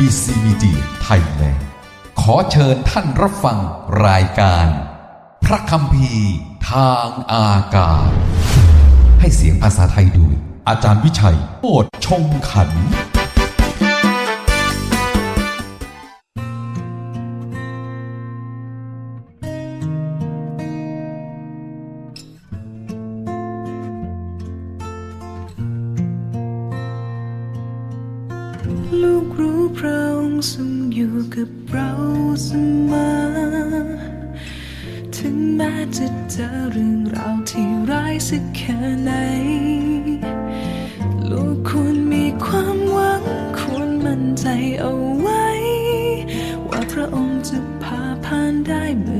BBC Media ไทยแลนด์ขอเชิญท่านรับฟังรายการ พระคำพีร์ทางอากาศ ให้เสียงภาษาไทยโดยอาจารย์วิชัยโอดชงขัน จะพาผ่านได้เมื่อ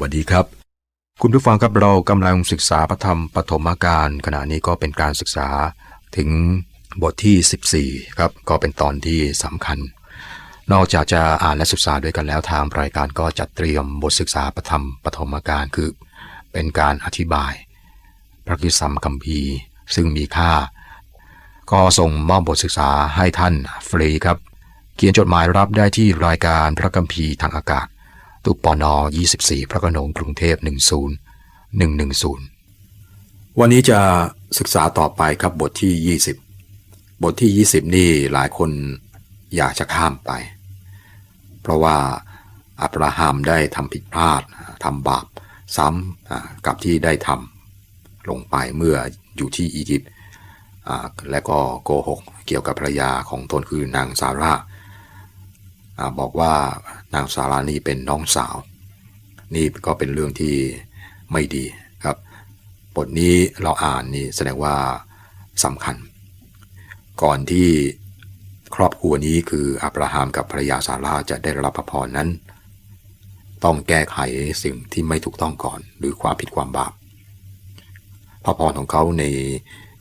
วัสดีครับ คุณผู้ฟังครับเรากำลังศึกษาพระธรรมปฐมกาลขณะนี้ก็เป็นการศึกษาถึงบทที่ 14 ครับ ก็เป็นตอนที่สำคัญ นอกจากจะอ่านและศึกษาด้วยกันแล้วทางรายการก็จัดเตรียมบทศึกษาพระธรรมปฐมกาลคือ เป็นการอธิบาย พระคิสัมคัมภีร์ซึ่งมีค่า ก็ส่งมอบบทศึกษาให้ท่านฟรีครับ เขียนจดหมายรับได้ที่รายการพระคัมภีร์ทางอากาศ ตุกปอนอ24 พระโขนงกรุงเทพ 10110 วันนี้จะศึกษาต่อไปครับบทที่ 20 บทที่ 20 นี่หลายคนอยากจะข้ามไป เพราะว่าอับราฮัมได้ทำผิดพลาดทำบาปซ้ำกับที่ได้ทำลงไปเมื่ออยู่ที่อียิปต์และก็โกหกเกี่ยวกับภรรยาของตนคือนางซาร่าบอกว่า นางสารานีเป็นน้องสาว นี่ก็เป็นเรื่องที่ไม่ดีครับ บทนี้เราอ่านนี่แสดงว่าสำคัญ ก่อนที่ครอบครัวนี้คืออับราฮัมกับภรรยาซาราจะได้รับพระพรนั้น ต้องแก้ไขสิ่งที่ไม่ถูกต้องก่อน หรือความผิดความบาปพระพรของเขาใน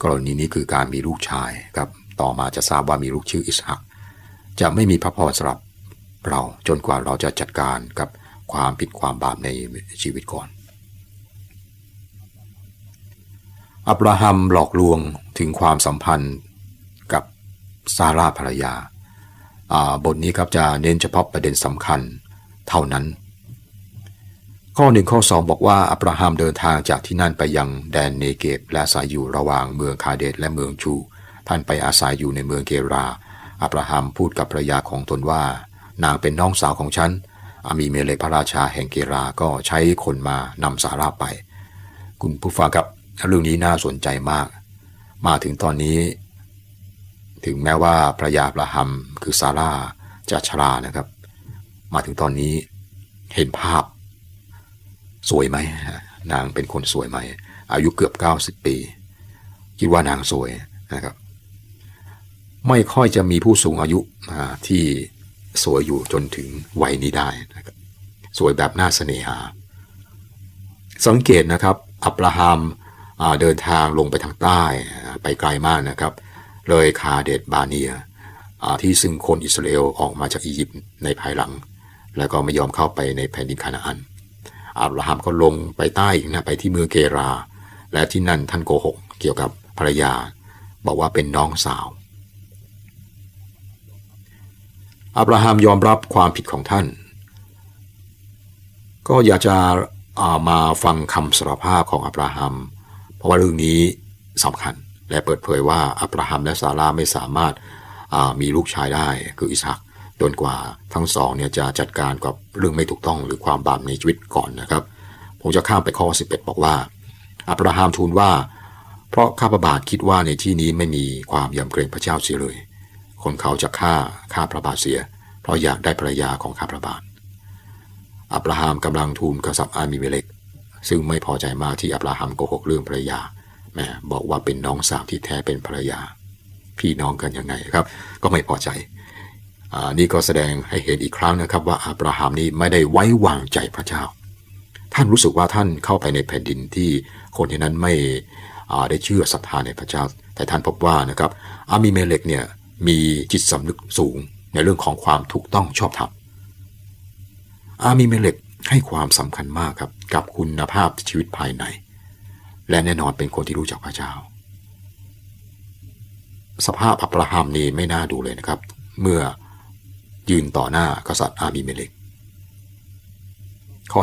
กรณีนี้คือการมีลูกชายครับต่อมาจะทราบว่ามีลูกชื่ออิสฮักจะไม่มีพระพรสำหรับ เราจนกว่าเราจะจัดการกับความผิดความบาปในชีวิตก่อน อับราฮัมหลอกลวงถึงความสัมพันธ์กับซาร่าภรรยา บทนี้ครับจะเน้นเฉพาะประเด็นสำคัญเท่านั้น ข้อหนึ่งข้อสองบอกว่าอับราฮัมเดินทางจากที่นั่นไปยังแดนเนเกบและอาศัยอยู่ระหว่างเมืองคาเดตและเมืองชู ท่านไปอาศัยอยู่ในเมืองเกราอับราฮัมพูดกับภรรยาของตนว่า นางเป็นน้องสาวของฉัน อามีเมเลพระราชาแห่งเกราก็ใช้คนมานำสาราไป คุณผู้ฟังครับเรื่องนี้น่าสนใจมาก มาถึงตอนนี้ ถึงแม้ว่าภรรยาอับราฮัมคือซาร่าจะชรานะครับ มาถึงตอนนี้เห็นภาพ สวยไหม นางเป็นคนสวยไหม อายุเกือบ 90 ปี คิดว่านางสวยนะครับ ไม่ค่อยจะมีผู้สูงอายุที่ สวยอยู่จนถึงวัยนี้ได้นะครับสวยแบบน่าเสน่หา สังเกตนะครับ อับราฮัมเดินทางลงไปทางใต้ไปไกลมากนะครับ เลยคาเดตบาเนียที่ซึ่งคนอิสราเอลออกมาจากอียิปต์ในภายหลัง แล้วก็ไม่ยอมเข้าไปในแผ่นดินคานาอันอับราฮัมก็ลงไปใต้อีกนะไปที่เมืองเกรา และที่นั่นท่านโกหก เกี่ยวกับภรรยา บอกว่าเป็นน้องสาว อับราฮัมยอมรับความผิดของท่าน ก็อยากจะามาฟังคำสารภาพของอับราฮัม เพราะว่าเรื่องนี้สำคัญ และเปิดเผยว่าอับราฮัมและซาร่าไม่สามารถามีลูกชายได้คืออิสฮักจนกว่าทั้งสองเนี่ยจะจัดการกับเรื่องไม่ถูกต้องหรือความบาปในชีวิตก่อนนะครับ ผมจะข้ามไปข้อ 11 บอกว่า อับราฮัมทูลว่า เพราะข้าพบาทคิดว่าในที่นี้ไม่มีความยำเกรงพระเจ้าเสียเลย คนเขาจะฆ่าฆ่าพระบาทเสีย เพราะอยากได้ภรรยาของข้าพระบาท อับราฮัมกำลังทูลกษัตริย์อามิเมเลกซึ่งไม่พอใจมากที่อับราฮัมโกหกเรื่องภรรยาแหม่บอกว่าเป็นน้องสาวที่แท้เป็นภรรยา พี่น้องกันยังไงครับ ก็ไม่พอใจอ่านี่ก็แสดงให้เห็นอีกครั้งนะครับ ว่าอับราฮัมนี่ไม่ได้ไว้วางใจพระเจ้า ท่านรู้สึกว่าท่านเข้าไปในแผ่นดินที่คนที่นั้นไม่ได้เชื่อศรัทธาในพระเจ้า แต่ท่านพบว่านะครับอามิเมเลกเนี่ย มีจิตสำนึกสูงในเรื่องของความถูกต้องชอบธรรมอามีเมเลกให้ความสำคัญมากครับกับคุณภาพชีวิตภายใน และแน่นอนเป็นคนที่รู้จักพระเจ้า สภาพอับราฮัมนี่ไม่น่าดูเลยนะครับ เมื่อยืนต่อหน้ากษัตริย์อาบีเมเลกข้อ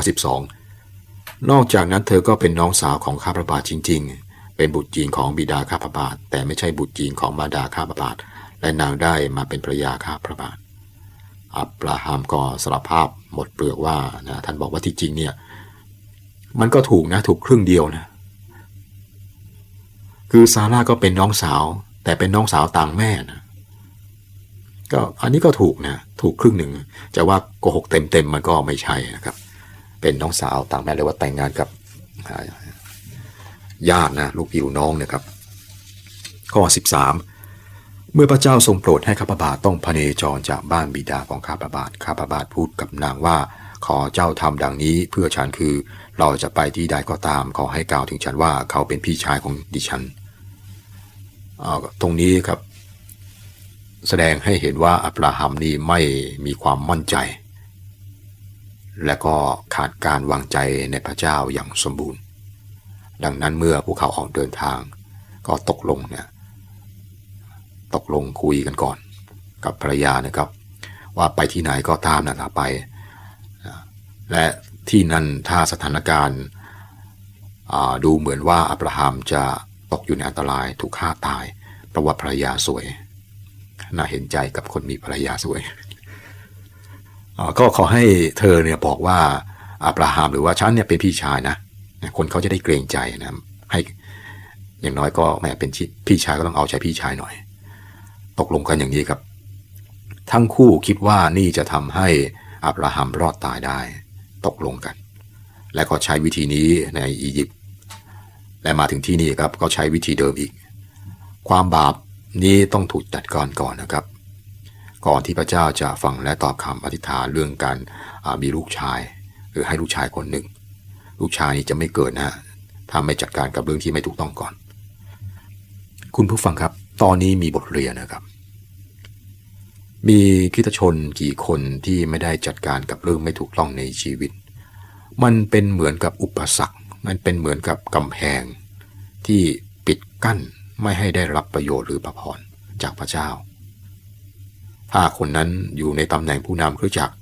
12 นอกจากนั้นเธอก็เป็นน้องสาวของข้าพระบาทจริง ๆ เป็นบุตรจีนของบิดาข้าพระบาท แต่ไม่ใช่บุตรจีนของมารดาข้าพระบาท และนางได้มาเป็นภรยาข้าพระบาท อับราฮัมก็สารภาพหมดเปลือกว่านะท่านบอกว่าที่จริงเนี่ย มันก็ถูกนะถูกครึ่งเดียวนะ คือซาร่าก็เป็นน้องสาว แต่เป็นน้องสาวต่างแม่นะก็อันนี้ก็ถูกนะ ถูกครึ่งหนึ่งจะว่าโกหกเต็มๆมันก็ไม่ใช่นะครับ เป็นน้องสาวต่างแม่เลยว่าแต่งงานกับญาตินะลูกพี่ลูกน้องเนะครับ ข้อ 13 เมื่อพระเจ้าทรงโปรดให้ข้าพระบาทต้องพเนจรจากบ้านบิดาของข้าพระบาทข้าพระบาทพูดกับนางว่า ขอเจ้าทำดังนี้เพื่อฉันคือ เราจะไปที่ใดก็ตามขอให้กล่าวถึงฉันว่าเขาเป็นพี่ชายของดิฉันอ่าตรงนี้ครับ แสดงให้เห็นว่าอับราฮัมนี่ไม่มีความมั่นใจ และก็ขาดการวางใจในพระเจ้าอย่างสมบูรณ์ ดังนั้นเมื่อพวกเขาออกเดินทาง ก็ตกลงเนี่ย ตกลงคุยกันก่อน กับภรรยานะครับ ว่าไปที่ไหนก็ตามนะนะไป และที่นั่นถ้าสถานการณ์ดูเหมือนว่าอับราฮัมจะตกอยู่ในอันตรายถูกฆ่าตาย เพราะว่าภรรยาสวย น่าเห็นใจกับคนมีภรรยาสวย ก็ขอให้เธอเนี่ยบอกว่าอับราฮัมหรือว่าฉันเนี่ยเป็นพี่ชายนะ คนเขาจะได้เกรงใจนะให้อย่างน้อยก็แหมเป็นพี่ชายก็ต้องเอาใจพี่ชายหน่อย ตกลงกันอย่างนี้ครับ ทั้งคู่คิดว่านี่จะทำให้อับราฮัมรอดตายได้ ตกลงกัน และก็ใช้วิธีนี้ในอียิปต์และมาถึงที่นี่ครับก็ใช้วิธีเดิมอีก ความบาปนี้ต้องถูกจัดการก่อนนะครับ ก่อนที่พระเจ้าจะฟังและตอบคำอธิษฐานเรื่องการมีลูกชาย หรือให้ลูกชายคนหนึ่ง ลูกชายนี้จะไม่เกิดนะถ้าไม่จัดการกับเรื่องที่ไม่ถูกต้องก่อน คุณผู้ฟังครับ ตอนนี้มีบทเรียนนะครับ มีคริสตชนกี่คนที่ไม่ได้จัดการกับเรื่องไม่ถูกต้องในชีวิต มันเป็นเหมือนกับอุปสรรค มันเป็นเหมือนกับกำแพง ที่ปิดกั้นไม่ให้ได้รับประโยชน์หรือพระพรจากพระเจ้า ถ้าคนนั้นอยู่ในตำแหน่งผู้นำคริสตจักร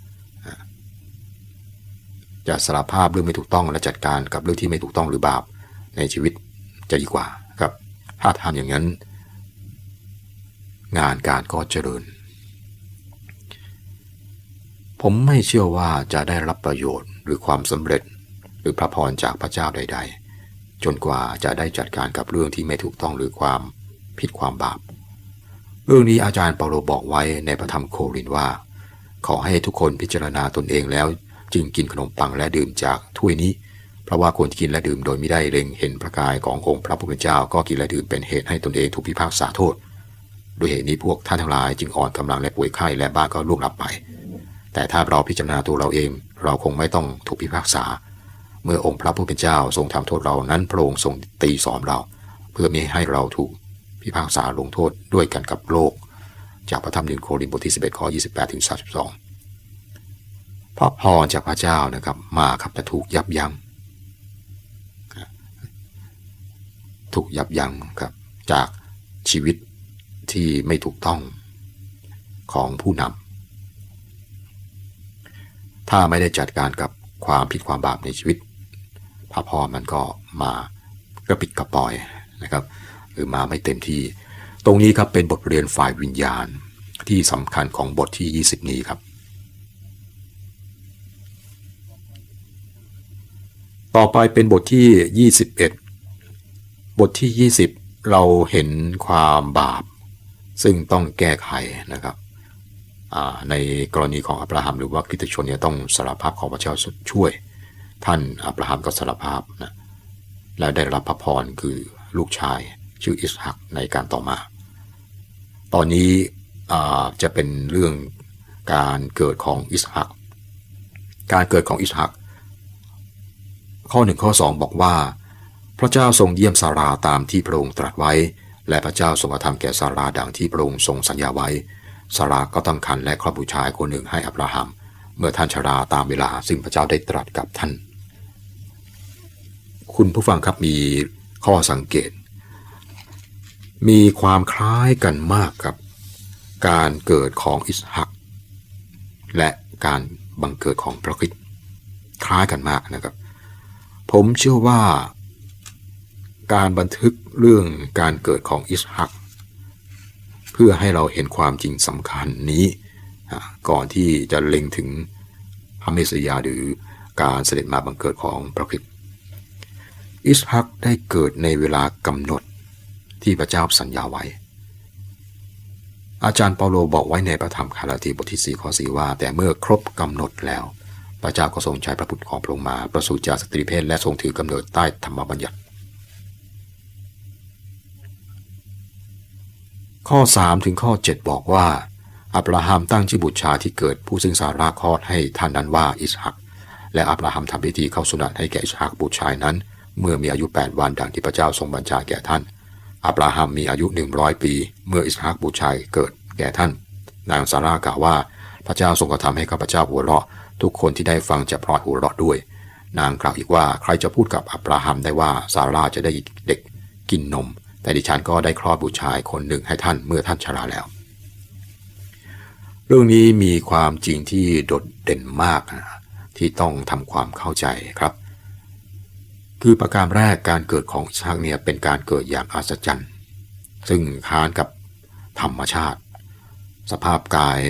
จะสารภาพเรื่องไม่ถูกต้องและจัดการกับเรื่องที่ไม่ถูกต้องหรือบาปในชีวิตจะดีกว่าครับ ถ้าทำอย่างนั้น งานการก็เจริญ ผมไม่เชื่อว่าจะได้รับประโยชน์หรือความสำเร็จ หรือพระพรจากพระเจ้าใด ๆ จนกว่าจะได้จัดการกับเรื่องที่ไม่ถูกต้องหรือความผิดความบาป เรื่องนี้อาจารย์เปาโลบอกไว้ในพระธรรมโครินว่า ขอให้ทุกคนพิจารณาตนเองแล้ว จึงกินขนมปังและดื่มจากถ้วยนี้ เพราะว่าคนกินและดื่มโดยไม่ได้เล็งเห็นพระกายขององค์พระผู้เป็นเจ้าก็กินและดื่มเป็นเหตุให้ตนเองถูกพิพากษาโทษด้วยเหตุนี้พวกท่านทั้งหลายจึงอ่อนกำลังและป่วยไข้และบ้าก็ล่วงลับไป แต่ถ้าเราพิจารณาตัวเราเอง เราคงไม่ต้องถูกพิพากษา เมื่อองค์พระผู้เป็นเจ้าทรงทำโทษเรานั้นพระองค์ทรงตีสอนเรา เพื่อไม่ให้เราถูกพิพากษาลงโทษด้วยกันกับโลก จากพระธรรมหนึ่งโครินบทที่ 11ข้อ28ถึง32พระพรจากพระเจ้านะครับมาครับจะถูกยับยั้งถูกยับยั้งครับจากชีวิตที่ไม่ถูกต้องของผู้นำ ถ้าไม่ได้จัดการกับความผิดความบาปในชีวิตพระพรมันก็มากระปิดกระปอยนะครับ หรือมาไม่เต็มที่ ตรงนี้ครับเป็นบทเรียนฝ่ายวิญญาณที่สำคัญของบทที่ 20 นี้ครับ ต่อไปเป็นบทที่ 21 บทที่ 20 เราเห็นความบาป ซึ่งต้องแก้ไขนะครับ ในกรณีของอับราฮัมหรือว่าคริสตชนเนี่ยต้องสารภาพของพระเจ้าช่วย ท่านอับราฮัมก็สารภาพนะและได้รับพระพรคือลูกชายชื่ออิสฮักในการต่อมา ตอนนี้จะเป็นเรื่องการเกิดของอิสฮัก การเกิดของอิสฮัก ข้อหนึ่งข้อสองบอกว่า พระเจ้าทรงเยี่ยมซาราตามที่พระองค์ตรัสไว้ และพระเจ้าทรงกระทำแก่ซาราดังที่พระองค์ทรงสัญญาไว้ ซาราก็ตั้งครรภ์และคลอดบุชายคนหนึ่งให้อับราฮัม เมื่อท่านชราตามเวลาซึ่งพระเจ้าได้ตรัสกับท่าน คุณผู้ฟังครับมีข้อสังเกต มีความคล้ายกันมากกับการเกิดของอิสฮัก และการบังเกิดของพระคริสคล้ายกันมากนะครับ ผมเชื่อว่าการบันทึกเรื่องการเกิดของอิสฮัก เพื่อให้เราเห็นความจริงสำคัญนี้ ก่อนที่จะเล็งถึงพระเมสสยาหรือการเสด็จมาบังเกิดของพระคริสต์อิสฮักได้เกิดในเวลากำหนดที่พระเจ้าสัญญาไว้ อาจารย์เปาโลบอกไว้ในพระธรรมคาลาทีบทที่4ข้อ4ว่า แต่เมื่อครบกำหนดแล้ว พระเจ้าก็ทรงใช้พระบุตรของพระองค์มา ประสูติจากสตรีเพศและทรงถือกำเนิดใต้ธรรมบัญญัติ ข้อ 3 ถึงข้อ 7 บอกว่า อับราฮัมตั้งชื่อบุตรชายที่เกิดผู้ซึ่งสาราคลอดให้ท่านนั้นว่าอิสฮัก และอับราฮัมทำพิธีเข้าสุนัตให้แก่อิสฮักบุตรชายนั้น เมื่อมีอายุ 8 วันดังที่พระเจ้าทรงบัญชาแก่ท่าน อับราฮัมมีอายุ 100 ปี เมื่ออิสฮักบุตรชายเกิดแก่ท่าน นางซารากล่าวว่า พระเจ้าทรงกระทำให้ข้าพเจ้าหัวเราะ ทุกคนที่ได้ฟังจะพลอยหัวเราะด้วย นางกล่าวอีกว่าใครจะพูดกับอับราฮัมได้ว่าซาราจะได้เด็กกินนม แต่ดิฉันก็ได้คลอดบุตรชายคนหนึ่งให้ท่านเมื่อท่านชราแล้ว เรื่องนี้มีความจริงที่โดดเด่นมากนะที่ต้องทำความเข้าใจครับ คือประการแรกการเกิดของอิสฮักเนี่ยเป็นการเกิดอย่างอัศจรรย์ ซึ่งค้านกับธรรมชาติ สภาพกาย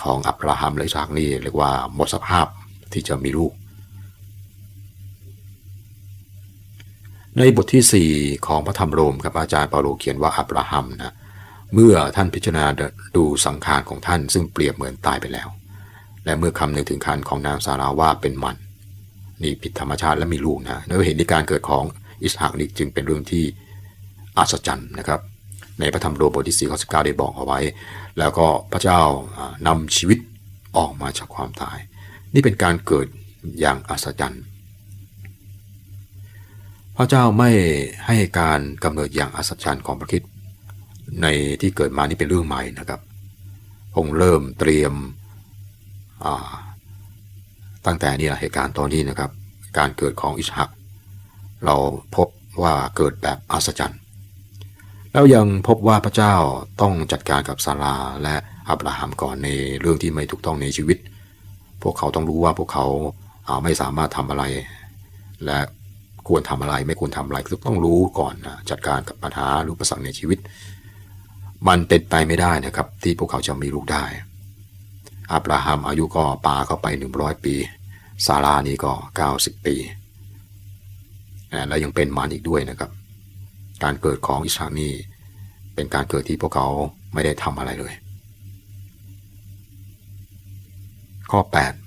ของอับราฮัมและอิสฮักนี่เรียกว่าหมดสภาพที่จะมีลูก ในบทที่ 4 ของพระธรรมโรมครับอาจารย์เปาโลเขียนว่าอับราฮัมนะเมื่อท่านพิจารณาดูสังขารของท่านซึ่งเปรียบเหมือนตายไปแล้ว และเมื่อคำนึงถึงคันของนางสาราว่าเป็นมัน นี่ผิดธรรมชาติและมีลูกนะแล้วเห็นในการเกิดของอิสฮักนี่จึงเป็นเรื่องที่อัศจรรย์นะครับ ในพระธรรมโรมบทที่4ข้อ19 ได้บอกเอาไว้ แล้วก็พระเจ้าอ่านำชีวิตออกมาจากความตาย นี่เป็นการเกิดอย่างอัศจรรย์ พระเจ้าไม่ให้การกำเนิดอย่างอัศจรรย์ของพระคิดในที่เกิดมานี่เป็นเรื่องใหม่นะครับพระองเริ่มเตรียมตั้งแต่นี่แหละเหตุการณ์ตอนนี้นะครับ การเกิดของอิสฮัก เราพบว่าเกิดแบบอัศจรรย์ แล้วยังพบว่าพระเจ้าต้องจัดการกับซาราและอับราฮัมก่อนในเรื่องที่ไม่ถูกต้องในชีวิต พวกเขาต้องรู้ว่าพวกเขาอ่าไม่สามารถทำอะไร และ ควรทำอะไรไม่ควรทำอะไรคือต้องรู้ก่อนนะจัดการกับปัญหาหรืออุประสังในชีวิต มันเป็นไปไม่ได้นะครับ ที่พวกเขาจะมีลูกได้ อับราฮัมอายุก็ปาเข้าไป 100 ปีซารานี่ก็ 90 ปีและยังเป็นมารอีกด้วยนะครับ การเกิดของอิสรานี่เป็นการเกิดที่พวกเขาไม่ได้ทำอะไรเลย ข้อ 8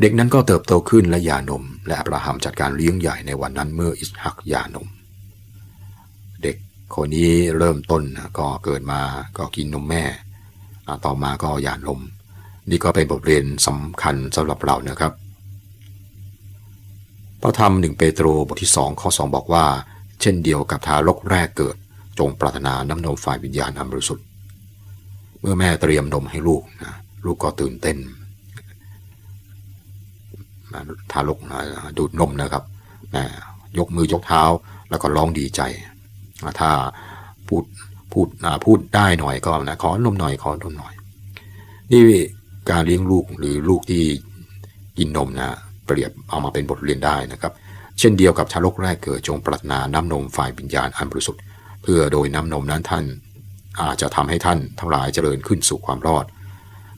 เด็กนั้นก็เติบโตขึ้นและหย่านม และอับราฮัมจัดการเลี้ยงใหญ่ในวันนั้นเมื่ออิสฮักหย่านม เด็กคนนี้เริ่มต้นก็เกิดมาก็กินนมแม่ ต่อมาก็หย่านม นี่ก็เป็นบทเรียนสำคัญสำหรับเรานะครับ พระธรรมหนึ่งเปโตรบทที่สองข้อสองบอกว่า เช่นเดียวกับทารกแรกเกิด จงปรารถนาน้ำนมฝ่ายวิญญาณอันบริสุทธิ์เมื่อแม่เตรียมนมให้ลูกนะลูกก็ตื่นเต้น ทารกนะดูดนมนะครับนะยกมือยกเท้าแล้วก็ร้องดีใจ ถ้าพูดพูดพูดได้หน่อยก็นะขอนมหน่อยขอนมหน่อย นี่การเลี้ยงลูกหรือลูกที่กินนมนะเปรียบเอามาเป็นบทเรียนได้นะครับ เช่นเดียวกับทารกแรกเกิดจงปรารถนาน้ำนมฝ่ายวิญญาณอันบริสุทธิ์เพื่อโดยน้ำนมนั้นท่านอาจจะทำให้ท่านทั้งหลายเจริญขึ้นสู่ความรอด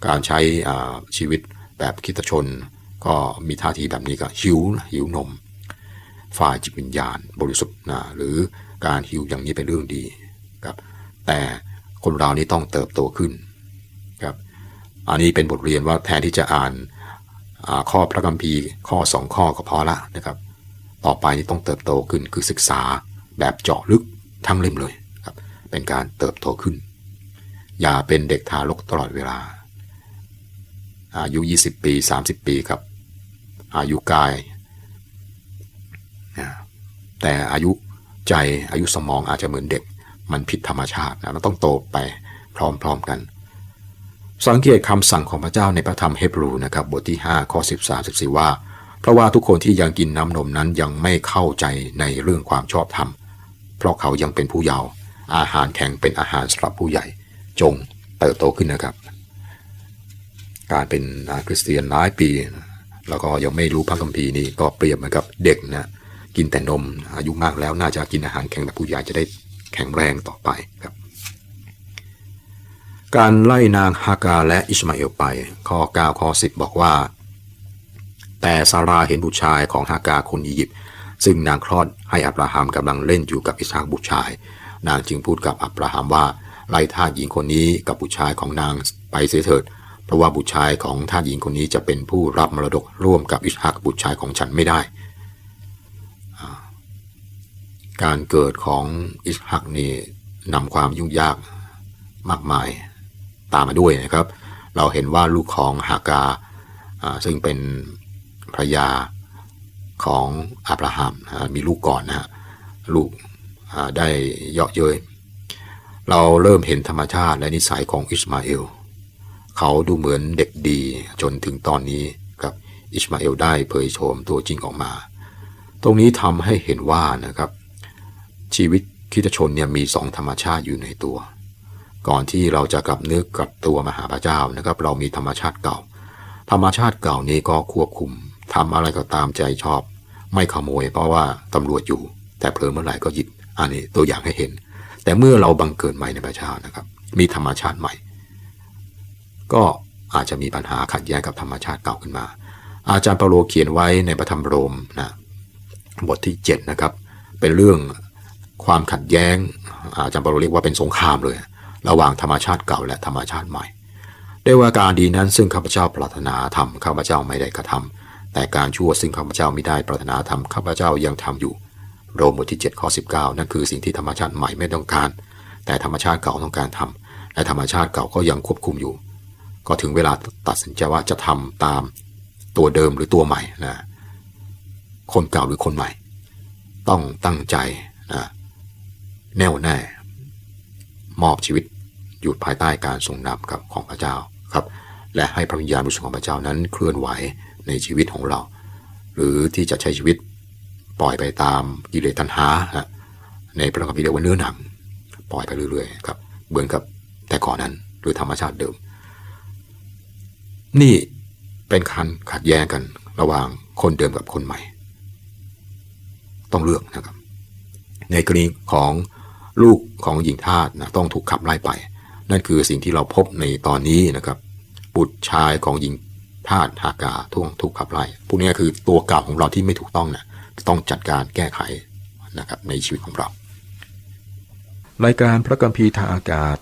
การใช้ชีวิตแบบคิดชน ก็มีท่าทีแบบนี้ก็หิวหิวนม ฝ่ายจิตวิญญาณบริสุทธิ์นะหรือการหิวอย่างนี้เป็นเรื่องดีครับ แต่คนเรานี่ต้องเติบโตขึ้นครับ อันนี้เป็นบทเรียนว่าแทนที่จะอ่านข้อพระคัมภีร์ข้อสองข้อก็พอละนะครับ ต่อไปนี่ต้องเติบโตขึ้นคือศึกษาแบบเจาะลึกทั้งเล่มเลยครับ เป็นการเติบโตขึ้น อย่าเป็นเด็กทารกตลอดเวลาอายุ 20 ปี 30 ปีครับ อายุกายนะแต่อายุใจอายุสมองอาจจะเหมือนเด็ก มันผิดธรรมชาตินะมันต้องโตไปพร้อมๆกัน สังเกตคำสั่งของพระเจ้าในพระธรรมเฮบรูนะครับบทที่ 5 ข้อ 13 14 ว่า เพราะว่าทุกคนที่ยังกินน้ำนมนั้นยังไม่เข้าใจในเรื่องความชอบธรรม เพราะเขายังเป็นผู้เยาว์อาหารแข็งเป็นอาหารสำหรับผู้ใหญ่ จงเติบโตขึ้นนะครับ การเป็นคริสเตียนหลายปี แล้วก็ยังไม่รู้พระคัมภีร์นี่ก็เปรียบเหมือนกับเด็กนะกินแต่นมอายุมากแล้วน่าจะกินอาหารแข็งแบบผู้ใหญ่จะได้แข็งแรงต่อไปครับ การไล่นางฮากาและอิสมาเอลไป ข้อ 9 ข้อ 10 บอกว่า แต่ซาราเห็นบุตรชายของฮากาคนอียิปต์ซึ่งนางคลอดให้อับราฮัมกำลังเล่นอยู่กับอิสฮักบุตรชาย นางจึงพูดกับอับราฮัมว่าไล่ทาสหญิงคนนี้กับบุตรชายของนางไปเสียเถิด เพราะว่าบุตรชายของท่าสหญิงคนนี้จะเป็นผู้รับมรดกร่วมกับอิสฮักบุตรชายของฉันไม่ได้ การเกิดของอิสฮักนี่นำความยุ่งยากมากมายตามมาด้วยนะครับ เราเห็นว่าลูกของฮากาซึ่งเป็นภรยาของอับราฮัมมีลูกก่อนนะฮะลูกได้เยาะเย้ยเราเริ่มเห็นธรรมชาติและนิสัยของอิสมาเอล เขาดูเหมือนเด็กดีจนถึงตอนนี้ครับอิสมาเอลได้เผยโฉมตัวจริงออกมา ตรงนี้ทำให้เห็นว่านะครับ ชีวิตคริสตชนเนี่ยมีสองธรรมชาติอยู่ในตัว ก่อนที่เราจะกลับเนื้อกลับตัวมาหาพระเจ้านะครับ เรามีธรรมชาติเก่า ธรรมชาติเก่านี้ก็ควบคุมทำอะไรก็ตามใจชอบ ไม่ขโมย เพราะว่าตำรวจอยู่ แต่เพลิงเมื่อไหร่ก็หยิบอันนี้ตัวอย่างให้เห็น แต่เมื่อเราบังเกิดใหม่ในพระเจ้านะครับ มีธรรมชาติใหม่ ก็อาจจะมีปัญหาขัดแย้งกับธรรมชาติเก่าขึ้นมา อาจารย์เปาโลเขียนไว้ในพระธรรมโรมนะบทที่7นะครับเป็นเรื่องความขัดแย้ง อาจารย์เปาโลเรียกว่าเป็นสงครามเลย ระหว่างธรรมชาติเก่าและธรรมชาติใหม่ได้ว่าการดีนั้นซึ่งข้าพเจ้าปรารถนาทำข้าพเจ้าไม่ได้กระทำแต่การชั่วซึ่งข้าพเจ้าไม่ได้ปรารถนาทำข้าพเจ้ายังทำอยู่ โรมบทที่7ข้อ19 นั่นคือสิ่งที่ธรรมชาติใหม่ไม่ต้องการ แต่ธรรมชาติเก่าต้องการทำและธรรมชาติเก่าก็ยังควบคุมอยู่ ก็ถึงเวลาตัดสินใจว่าจะทำตามตัวเดิมหรือตัวใหม่นะคนเก่าหรือคนใหม่ ต้องตั้งใจนะแน่วแน่ มอบชีวิตอยู่ภายใต้การทรงนำกับของพระเจ้าครับ และให้พระวิญญาณบริสุทธิ์ของพระเจ้านั้นเคลื่อนไหวในชีวิตของเรา หรือที่จะใช้ชีวิตปล่อยไปตามกิเลสตัณหาในพระคัมภีร์เรียกว่าเนื้อหนัง ปล่อยไปเรื่อยๆครับเหมือนกับแต่ก่อนนั้นหรือธรรมชาติเดิม นี่เป็นคันขัดแย้งกันระหว่างคนเดิมกับคนใหม่ ต้องเลือกนะครับ ในกรณีของลูกของหญิงทาสนะต้องถูกขับไล่ไป นั่นคือสิ่งที่เราพบในตอนนี้นะครับ บุตรชายของหญิงทาสฮากาท่วงถูกขับไล่พวกนี้คือตัวเก่าของเราที่ไม่ถูกต้องนะต้องจัดการแก้ไขนะครับในชีวิตของเรา รายการพระกัมภีทางอากาศ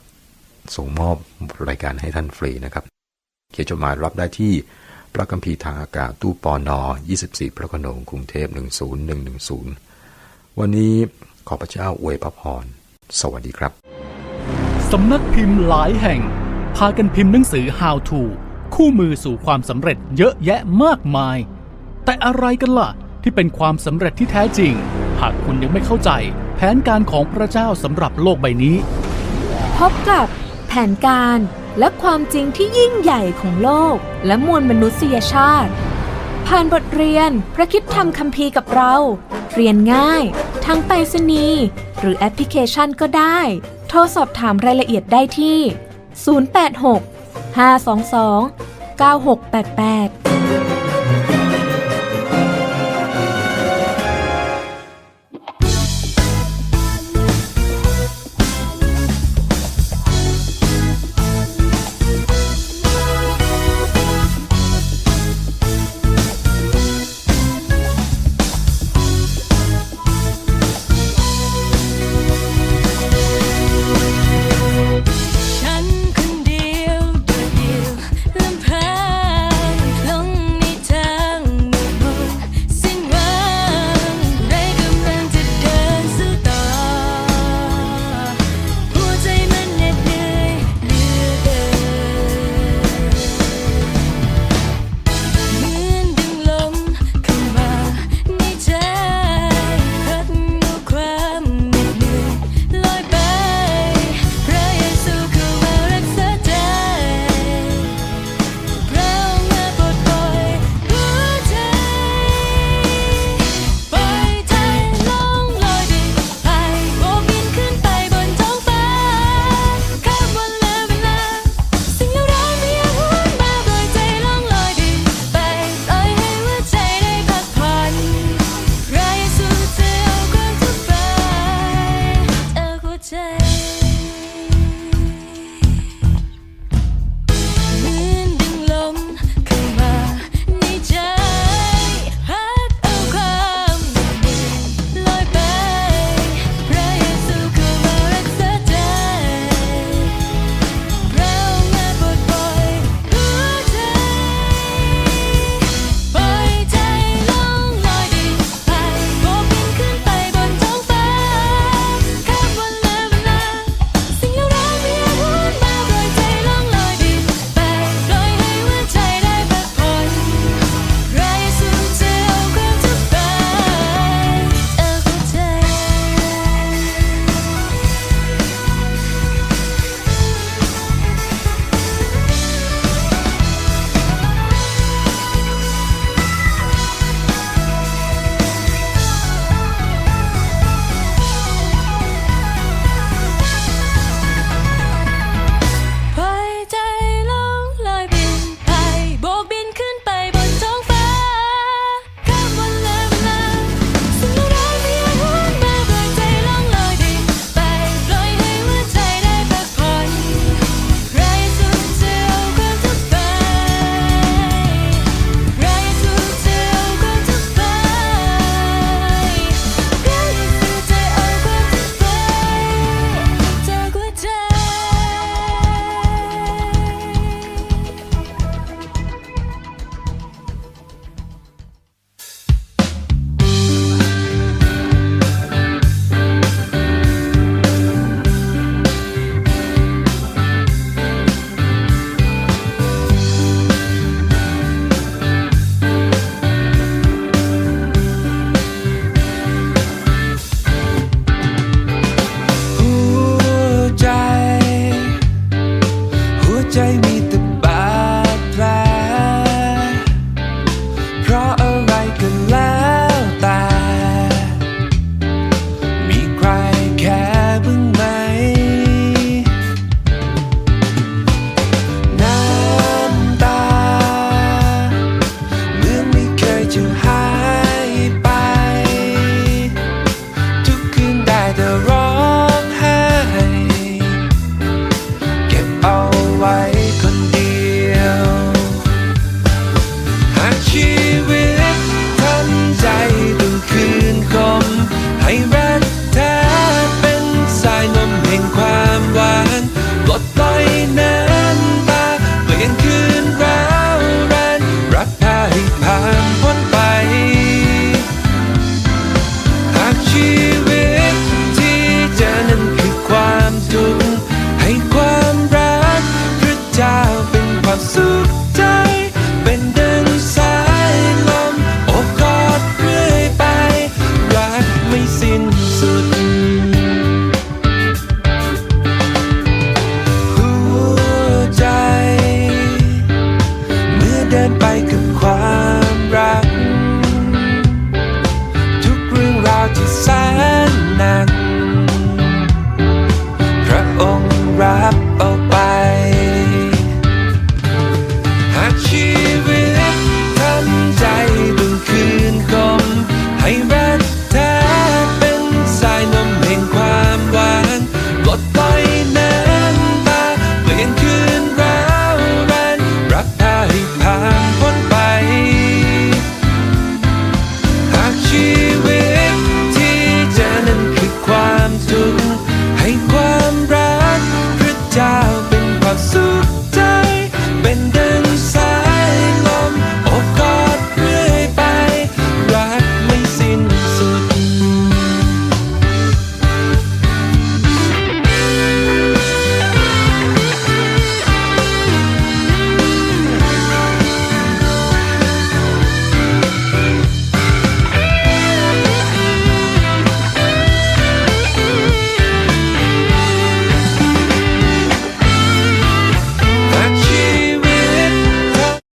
ส่งมอบรายการให้ท่านฟรีนะครับ ขียนจดหมายรับได้ที่ พระกัมภีร์ทางอากาศตู้ปอนอ24 พระโขนงกรุงเทพ 10110 วันนี้ขอพระเจ้าอวยพระพร สวัสดีครับ สำนักพิมพ์หลายแห่ง พากันพิมพ์หนังสือ How to คู่มือสู่ความสำเร็จเยอะแยะมากมาย แต่อะไรกันล่ะ ที่เป็นความสำเร็จที่แท้จริง หากคุณยังไม่เข้าใจ แผนการของพระเจ้าสำหรับโลกใบนี้ พบกับแผนการ และความจริงที่ยิ่งใหญ่ของโลก และมวลมนุษยชาติ ผ่านบทเรียนพระคิดธรรมคัมภีร์กับเรา เรียนง่าย ทั้งไปรษณีย์หรือแอปพลิเคชันก็ได้ โทรสอบถามรายละเอียดได้ที่ 086 522 9688